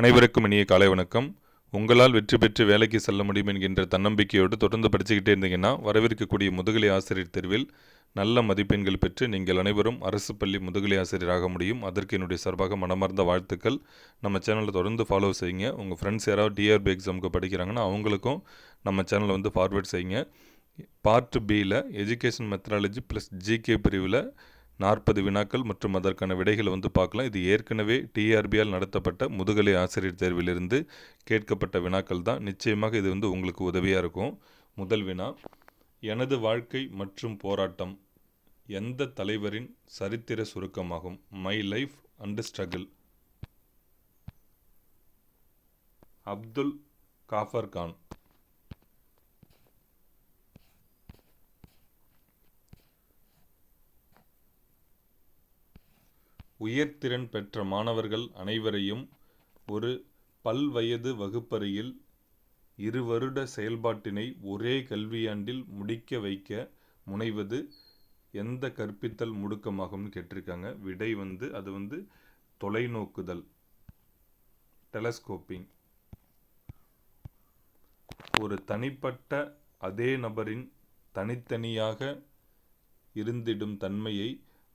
அனைவருக்கும் இனிய காலை வணக்கம். உங்களால் வெற்றி பெற்று வேலைக்கு செல்ல முடியும் என்கின்ற தன்னம்பிக்கையோடு தொடர்ந்து படிச்சுக்கிட்டே இருந்தீங்கன்னா வரவிருக்கக்கூடிய முதுகலை ஆசிரியர் தேர்வில் நல்ல மதிப்பெண்கள் பெற்று நீங்கள் அனைவரும் அரசு பள்ளி முதுகலை ஆசிரியராக முடியும். அதற்கு என்னுடைய சார்பாக மனமார்ந்த வாழ்த்துக்கள். நம்ம சேனலை தொடர்ந்து ஃபாலோ செய்யுங்க. உங்கள் ஃப்ரெண்ட்ஸ் யாராவது டிஆர்பி எக்ஸாமுக்கு படிக்கிறாங்கன்னா அவங்களுக்கும் நம்ம சேனலை வந்து ஃபார்வேர்ட் செய்யுங்க. பார்ட் பியில் எஜுகேஷன் மெத்தடாலஜி ப்ளஸ் ஜிகே பிரிவில் நாற்பது வினாக்கள் மற்றும் அதற்கான விடைகளை வந்து பார்க்கலாம். இது ஏற்கனவே டிஆர்பியால் நடத்தப்பட்ட முதுகலை ஆசிரியர் தேர்விலிருந்து கேட்கப்பட்ட வினாக்கள் தான். நிச்சயமாக இது வந்து உங்களுக்கு உதவியாக இருக்கும். முதல் வினா எனது வாழ்க்கை மற்றும் போராட்டம் எந்த தலைவரின் சரித்திர சுருக்கமாகும்? My life and struggle Abdul Ghaffar Khan. உயர்திறன் பெற்ற மாணவர்கள் அனைவரையும் ஒரு பல்வயது வகுப்பறையில் இரு வருட செயல்பாட்டினை ஒரே கல்வியாண்டில் முடிக்க வைக்க முனைவது எந்த கற்பித்தல் முடுக்கமாகும்னு கேட்டிருக்காங்க. விடை வந்து அது வந்து தொலைநோக்குதல் டெலஸ்கோப்பிங் ஒரு தனிப்பட்ட அதே நபரின் தனித்தனியாக இருந்திடும் தன்மையை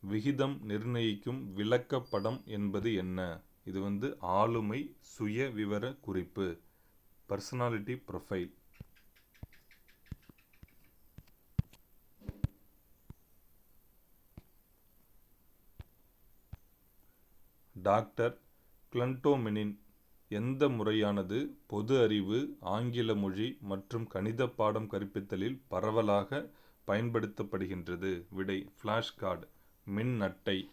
விகிதம் நிர்ணயிக்கும் விளக்கப்படம் என்பது என்ன? இது வந்து ஆளுமை சுய விவர குறிப்பு. பர்சனாலிட்டி ப்ரொஃபைல் டாக்டர் கிளண்டோமெனின் எந்த முறையானது? பொது அறிவு ஆங்கில மொழி மற்றும் கணித பாடம் கற்பித்தலில் பரவலாக பயன்படுத்தப்படுகின்றது. விடை ஃப்ளாஷ் கார்டு மின் அட்டை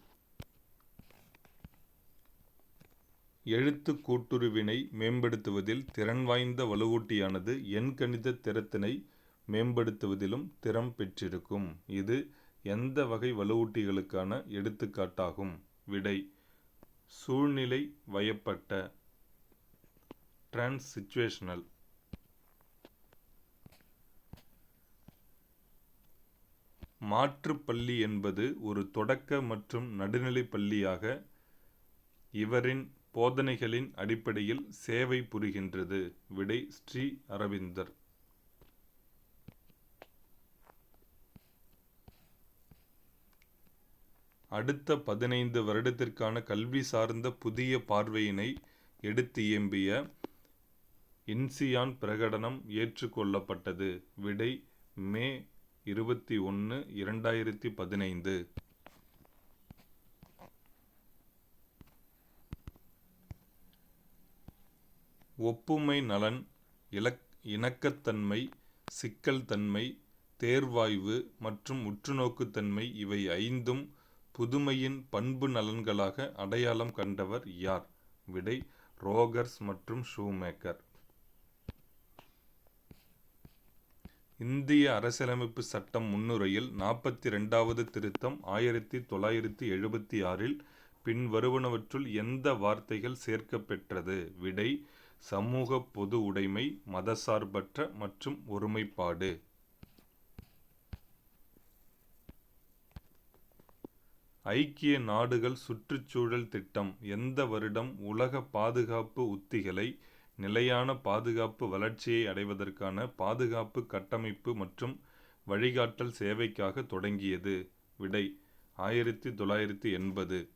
எழுத்து கூட்டுருவினை மேம்படுத்துவதில் திறன் வாய்ந்த வலுவூட்டியானது எண்கணித திறத்தினை மேம்படுத்துவதிலும் திறம் பெற்றிருக்கும். இது எந்த வகை வலுவூட்டிகளுக்கான எடுத்துக்காட்டாகும். விடை சூழ்நிலை வயப்பட்ட. Trans situational. மாற்றுப்பள்ளி என்பது ஒரு தொடக்க மற்றும் நடுநிலை பள்ளியாக இவரின் போதனைகளின் அடிப்படையில் சேவை புரிகின்றது. விடை ஸ்ரீ அரவிந்தர். அடுத்த பதினைந்து வருடத்திற்கான கல்வி சார்ந்த புதிய பார்வையினை எடுத்து இயம்பிய இன்சியான் பிரகடனம் ஏற்றுக்கொள்ளப்பட்டது விடை மே இருபத்தி ஒன்று இரண்டாயிரத்தி பதினைந்து. ஒப்புமை நலன் இலக் இணக்கத்தன்மை சிக்கல் தன்மை தேர்வாய்வு மற்றும் உற்றுநோக்குத்தன்மை இவை ஐந்தும் புதுமையின் பண்பு நலன்களாக அடையாளம் கண்டவர் யார்? விடை ரோகர்ஸ் மற்றும் ஷூமேக்கர். இந்திய அரசியலமைப்பு சட்டம் முன்னுரையில் நாற்பத்தி ரெண்டாவது திருத்தம் ஆயிரத்தி தொள்ளாயிரத்தி எழுபத்தி ஆறில் பின்வருவனவற்றுள் எந்த வார்த்தைகள் சேர்க்கப்பெற்றது? விடை சமூக பொது உடைமை மதசார்பற்ற மற்றும் ஒருமைப்பாடு. ஐக்கிய நாடுகள் சுற்றுச்சூழல் திட்டம் எந்த வருடம் உலக பாதுகாப்பு உத்திகளை நிலையான பாதுகாப்பு வளர்ச்சியை அடைவதற்கான பாதுகாப்பு கட்டமைப்பு மற்றும் வழிகாட்டல் சேவைக்காக தொடங்கியது. விடை ஆயிரத்தி தொள்ளாயிரத்தி எண்பது.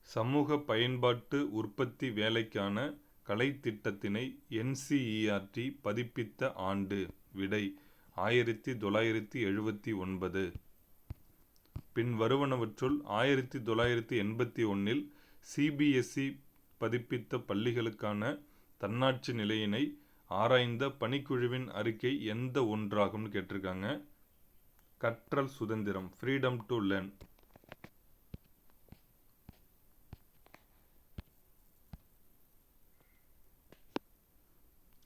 சமூக பயன்பாட்டு உற்பத்தி வேலைக்கான கலைத்திட்டத்தினை என்சிஇஆர்டி பதிப்பித்த ஆண்டு. விடை ஆயிரத்தி தொள்ளாயிரத்தி எழுபத்தி ஒன்பது. பின் வருவனவற்றுள் ஆயிரத்தி தொள்ளாயிரத்தி எண்பத்தி ஒன்றில் சிபிஎஸ்இ பதிப்பித்த பள்ளிகளுக்கான தன்னாட்சி நிலையினை ஆராய்ந்த பணிக்குழுவின் அறிக்கை எந்த ஒன்றாகும்னு கேட்டிருக்காங்க. கற்றல் சுதந்திரம் ஃப்ரீடம் டு லேர்ன்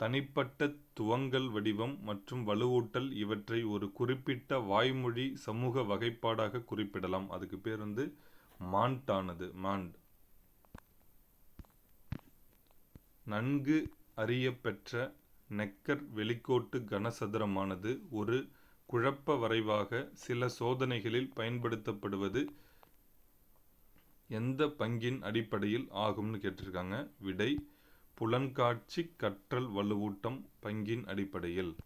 தனிப்பட்ட துவங்கல் வடிவம் மற்றும் வலுவூட்டல் இவற்றை ஒரு குறிப்பிட்ட வாய்மொழி சமூக வகைப்பாடாக குறிப்பிடலாம். அதுக்கு பேர் வந்து மாண்டானது மாண்ட். நன்கு அறியப்பெற்ற நெக்கர் வெளிக்கோட்டு கனசதுரமானது ஒரு குழப்ப வரைவாக சில சோதனைகளில் பயன்படுத்தப்படுவது எந்த பங்கின் அடிப்படையில் ஆகும்னு கேட்டிருக்காங்க. விடை புலன்காட்சி கற்றல் வலுவூட்டம் பங்கின் அடிப்படையில்.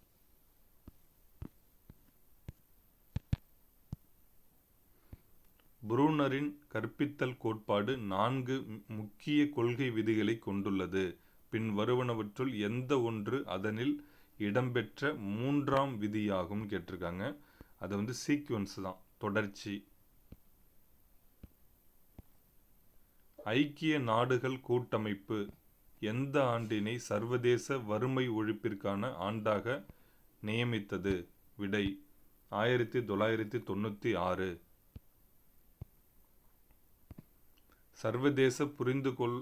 புரூனரின் கற்பித்தல் கோட்பாடு நான்கு முக்கிய கொள்கை விதிகளை கொண்டுள்ளது. பின் வருவனவற்றுள் எந்த ஒன்று அதனில் இடம்பெற்ற மூன்றாம் விதியாகும் கேட்டிருக்காங்க. அது வந்து சீக்வன்ஸ் தான் தொடர்ச்சி. ஐக்கிய நாடுகள் கூட்டமைப்பு. எந்த ஆண்டினை சர்வதேச வறுமை ஒழிப்பிற்கான ஆண்டாக நியமித்தது? விடை ஆயிரத்தி தொள்ளாயிரத்தி தொண்ணூற்றி ஆறு. சர்வதேச புரிந்துகொள்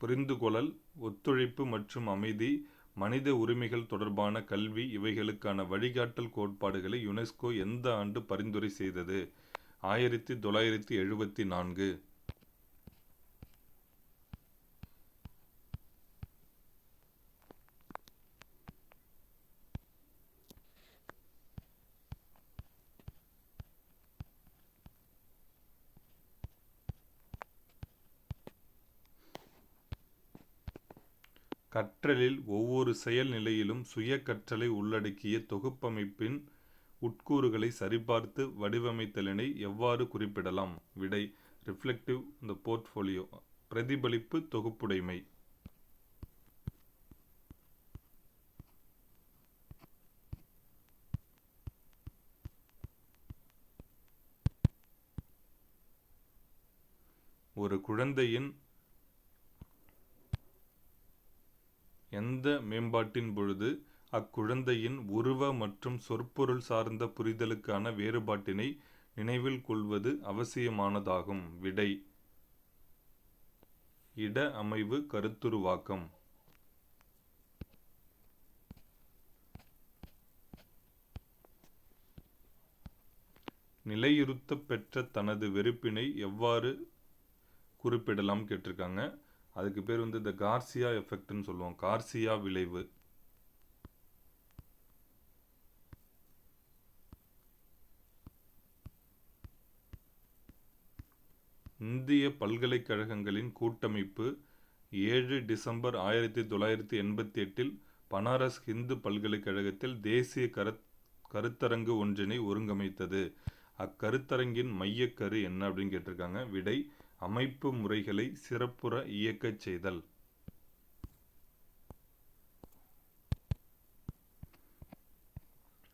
புரிந்துகொள்ளல் ஒத்துழைப்பு மற்றும் அமைதி மனித உரிமைகள் தொடர்பான கல்வி இவைகளுக்கான வழிகாட்டல் கோட்பாடுகளை யுனெஸ்கோ எந்த ஆண்டு பரிந்துரை செய்தது? ஆயிரத்தி தொள்ளாயிரத்தி எழுபத்தி நான்கு. கற்றலில் ஒவ்வொரு செயல் நிலையிலும் சுய கற்றலை உள்ளடக்கிய தொகுப்பமைப்பின் உட்கூறுகளை சரிபார்த்து வடிவமைத்தலினை எவ்வாறு குறிப்பிடலாம்? விடை ரிஃப்ளெக்டிவ் இந்த போர்ட்ஃபோலியோ பிரதிபலிப்பு தொகுப்புடைமை. ஒரு குழந்தையின் எந்த மேம்பாட்டின் பொழுது அக்குழந்தையின் உருவ மற்றும் சொற்பொருள் சார்ந்த புரிதலுக்கான வேறுபாட்டினை நினைவில் கொள்வது அவசியமானதாகும். விடை. இட அமைவு கருத்துருவாக்கம். நிலையுறுத்த பெற்ற தனது வெறுப்பினை எவ்வாறு குறிப்பிடலாம் கேட்டிருக்காங்க. அதுக்கு பேர் வந்து இந்த கார்சியா எஃபெக்ட்னு சொல்லுவோம். கார்சியா விளைவு. இந்திய பல்கலைக்கழகங்களின் கூட்டமைப்பு ஏழு டிசம்பர் ஆயிரத்தி தொள்ளாயிரத்தி எண்பத்தி எட்டில் பனாரஸ் ஹிந்து பல்கலைக்கழகத்தில் தேசிய கரு கருத்தரங்கு ஒன்றினை ஒருங்கமைத்தது. அக்கருத்தரங்கின் மையக்கரு என்ன அப்படின்னு கேட்டிருக்காங்க? விடை அமைப்பு முறைகளை சிறப்புற இயக்கச் செய்தல்.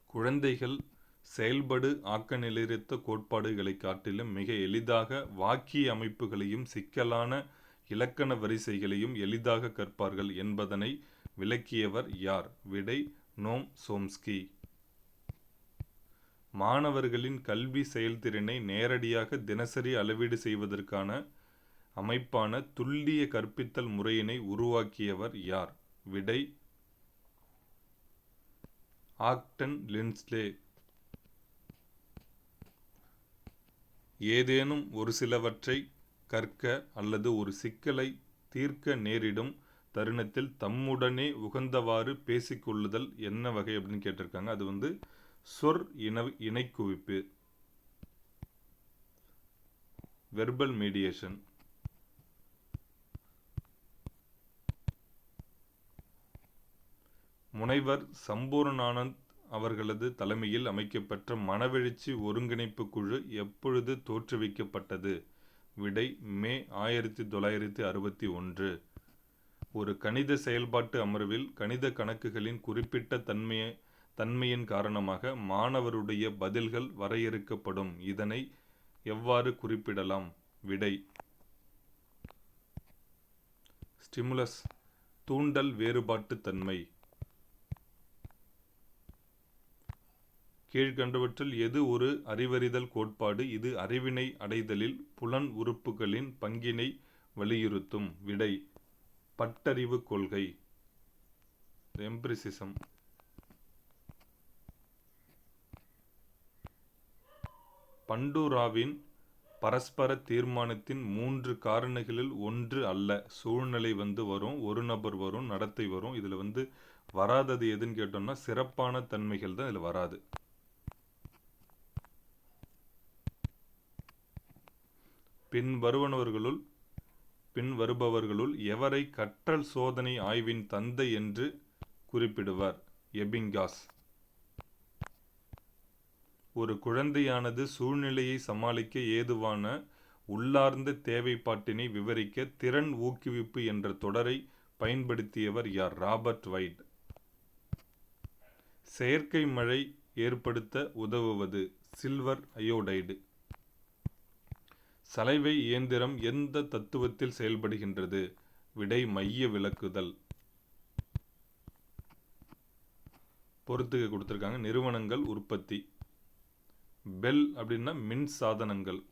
குழந்தைகள் செயல்படு ஆக்கநிலையற்ற கோட்பாடுகளை காட்டிலும் மிக எளிதாக வாக்கிய அமைப்புகளையும் சிக்கலான இலக்கண வரிசைகளையும் எளிதாக கற்பார்கள் என்பதனை விளக்கியவர் யார்? விடை நோம் சோம்ஸ்கி. மாணவர்களின் கல்வி செயல்திறனை நேரடியாக தினசரி அளவீடு செய்வதற்கான அமைப்பான துல்லிய கற்பித்தல் முறையினை உருவாக்கியவர் யார்? விடை ஆக்டன் லின்ஸ்லே. ஏதேனும் ஒரு சிலவற்றை கற்க அல்லது ஒரு சிக்கலை தீர்க்க நேரிடும் தருணத்தில் தம்முடனே உகந்தவாறு பேசிக்கொள்ளுதல் என்ன வகை அப்படின்னு கேட்டிருக்காங்க. அது வந்து சொற் இன இணைக்குவிப்பு. வெர்பல் மீடியேஷன் முனைவர் சம்பூர்ணானந்த் அவர்களது தலைமையில் அமைக்கப்பெற்ற மனவெழுச்சி ஒருங்கிணைப்பு குழு எப்பொழுது தோற்றுவிக்கப்பட்டது? விடை மே ஆயிரத்தி தொள்ளாயிரத்தி அறுபத்தி ஒன்று. ஒரு கணித செயல்பாட்டு அமர்வில் கணித கணக்குகளின் குறிப்பிட்ட தன்மையை தன்மையின் காரணமாக மாணவருடைய பதில்கள் வரையறுக்கப்படும். இதனை எவ்வாறு குறிப்பிடலாம்? விடை. ஸ்டிமுலஸ். தூண்டல் வேறுபாட்டு தன்மை. கீழ்கண்டவற்றில் எது ஒரு அறிவறிதல் கோட்பாடு? இது அறிவினை அடைதலில் புலன் உறுப்புகளின் பங்கினை வலியுறுத்தும். விடை. பட்டறிவு கொள்கை. எம்பிரிசிசம் பண்டூராவின் பரஸ்பர தீர்மானத்தின் மூன்று காரணிகளில் ஒன்று அல்ல. சூழ்நிலை வந்து வரும் ஒரு நபர் வரும் நடத்தை வரும். இதில் வந்து வராதது எதுன்னு கேட்டோம்னா சிறப்பான தன்மைகள் தான் இதில் வராது. பின் வருவனவர்களுள் பின் வருபவர்களுள் எவரை கற்றல் சோதனை ஆய்வின் தந்தை என்று குறிப்பிடுவார்? எபிங்காஸ். ஒரு குழந்தையானது சூழ்நிலையை சமாளிக்க ஏதுவான உள்ளார்ந்த தேவைப்பாட்டினை விவரிக்க திறன் ஊக்குவிப்பு என்ற தொடரை பயன்படுத்தியவர் யார்? Robert White. செயற்கை மழை ஏற்படுத்த உதவுவது சில்வர் அயோடைடு. சலைவை இயந்திரம் எந்த தத்துவத்தில் செயல்படுகின்றது? விடை மைய விளக்குதல். பொறுத்துக்க கொடுத்துருக்காங்க. நிறுவனங்கள் உற்பத்தி. பெல் அப்படின்னா மின் சாதனங்கள்.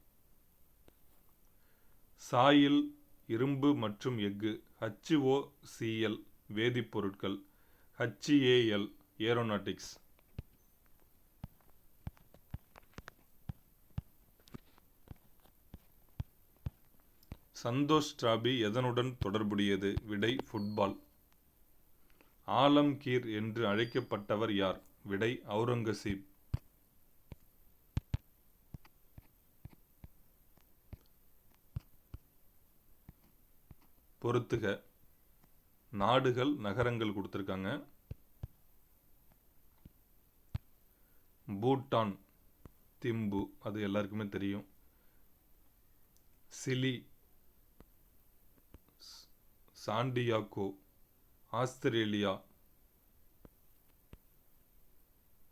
சாயில் இரும்பு மற்றும் எஃகு HOCl வேதிப்பொருட்கள் ஹச்ஏஎல் ஏரோநாட்டிக்ஸ். சந்தோஷ் டிராபி எதனுடன் தொடர்புடையது? விடை ஃபுட்பால். ஆலம்கீர் என்று அழைக்கப்பட்டவர் யார்? விடை அவுரங்கசீப் பொறுத்துக. நாடுகள் நகரங்கள் கொடுத்துருக்காங்க. பூட்டான் திம்பு அது எல்லாருக்குமே தெரியும். Chile Santiago Santiago Australia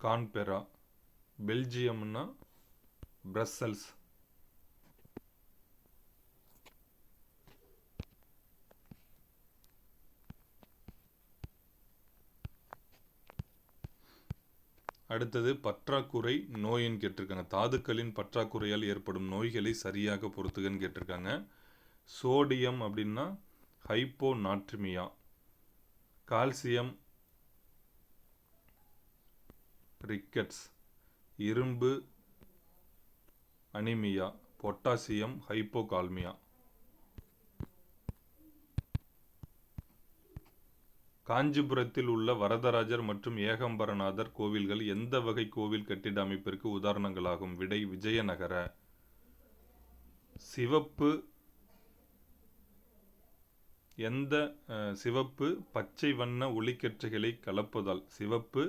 Canberra பெல்ஜியம்னா Brussels அடுத்தது பற்றாக்குறை நோயின்னு கேட்டிருக்காங்க. தாதுக்களின் பற்றாக்குறையால் ஏற்படும் நோய்களை சரியாக பொறுத்துகன்னு கேட்டிருக்காங்க. சோடியம் அப்படின்னா ஹைப்போநாட்ரிமியா. Calcium rickets. இரும்பு அனிமியா. Potassium hypokalaemia. காஞ்சிபுரத்தில் உள்ள வரதராஜர் மற்றும் ஏகம்பரநாதர் கோவில்கள் எந்த வகை கோவில் கட்டிட அமைப்பிற்கு உதாரணங்களாகும்? விடை விஜயநகர சிவப்பு எந்த சிவப்பு பச்சை வண்ண ஒளிக்கற்றைகளை கலப்பதால் சிவப்பு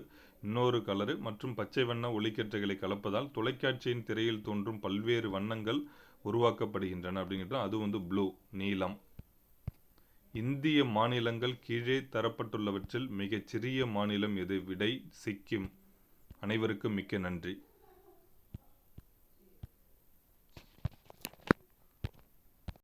இன்னொரு கலரு மற்றும் பச்சை வண்ண ஒளிக்கற்றைகளை கலப்பதால் தொலைக்காட்சியின் திரையில் தோன்றும் பல்வேறு வண்ணங்கள் உருவாக்கப்படுகின்றன அப்படிங்கிறது அது வந்து ப்ளூ நீலம். இந்திய மாநிலங்கள் கீழே தரப்பட்டுள்ளவற்றில் மிகச் சிறிய மாநிலம் எது? விடை சிக்கிம். அனைவருக்கும் மிக்க நன்றி.